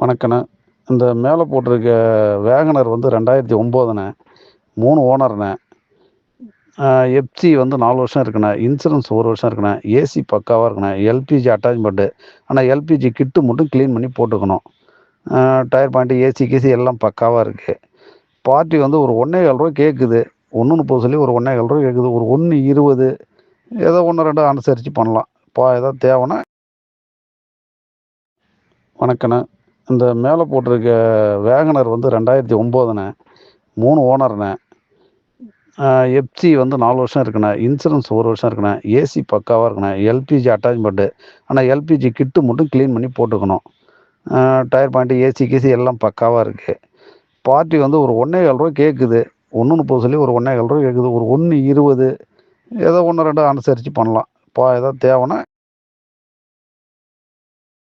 வணக்கண்ணே. இந்த மேலே போட்டிருக்க வேகனர் வந்து ரெண்டாயிரத்தி ஒம்போதுண்ணே. மூணு ஓனர்ண்ணே. எஃப்சி வந்து நாலு வருஷம் இருக்குண்ணே. இன்சூரன்ஸ் ஒரு வருஷம் இருக்குண்ணே. ஏசி பக்காவாக இருக்குண்ணே. எல்பிஜி அட்டாச்மெண்ட்டு ஆனால் எல்பிஜி கிட்டு மட்டும் க்ளீன் பண்ணி போட்டுக்கணும். டயர் பாயிண்ட்டு ஏசி கேசி எல்லாம் பக்காவாக இருக்குது பார்ட்டி வந்து ஒரு ஒன்றே கால் ரூபா கேட்குது ஒன்று முப்பது சொல்லி ஒரு ஒன்றே கால் ரூபா கேட்குது ஒரு ஒன்று இருபது. ஏதோ ஒன்று ரெண்டு அனுசரித்து பண்ணலாம். இப்போ ஏதாவது தேவைன்னா. வணக்கண்ணே. இந்த மேலே போட்டிருக்க வேகனர் வந்து ரெண்டாயிரத்தி ஒம்போதுண்ணே மூணு ஓனர்ண்ணே எஃப்சி வந்து நாலு வருஷம் இருக்குண்ணே இன்சூரன்ஸ் ஒரு வருஷம் இருக்குண்ணே ஏசி பக்காவாக இருக்குண்ணே எல்பிஜி அட்டாச்மெண்ட்டு ஆனால் எல்பிஜி கிட்டு மட்டும் க்ளீன் பண்ணி போட்டுக்கணும். டயர் பாயிண்ட்டு ஏசி கேசி எல்லாம் பக்காவாக இருக்குது பார்ட்டி வந்து ஒரு ஒன்றே கால் ரூபா கேட்குது ஒன்று முப்பது சொல்லி ஒரு ஒன்றே கால் ரூபா கேட்குது ஒரு ஒன்று இருபது ஏதோ ஒன்று ரெண்டு அனுசரித்து பண்ணலாம். இப்போ ஏதாவது தேவைன்னா